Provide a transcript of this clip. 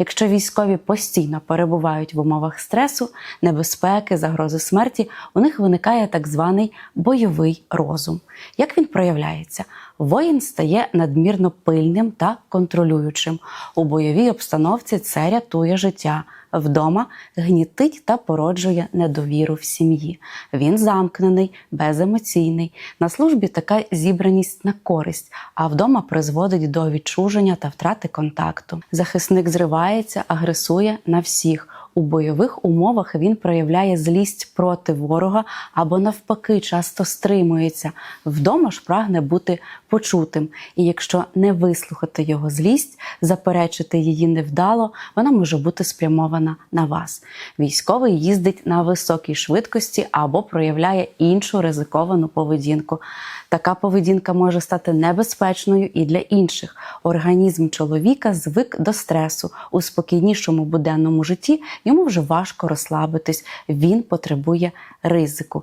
Якщо військові постійно перебувають в умовах стресу, небезпеки, загрози смерті, у них виникає так званий бойовий розум. Як він проявляється? Воїн стає надмірно пильним та контролюючим. У бойовій обстановці це рятує життя. Вдома гнітить та породжує недовіру в сім'ї. Він замкнений, беземоційний. На службі така зібраність на користь, а вдома призводить до відчуження та втрати контакту. Захисник зривається, агресує на всіх. У бойових умовах він проявляє злість проти ворога або навпаки часто стримується. Вдома ж прагне бути почутим. І якщо не вислухати його злість, заперечити її невдало, вона може бути спрямована на вас. Військовий їздить на високій швидкості або проявляє іншу ризиковану поведінку. Така поведінка може стати небезпечною і для інших. Організм чоловіка звик до стресу у спокійнішому буденному житті. Йому вже важко розслабитись. Він потребує ризику.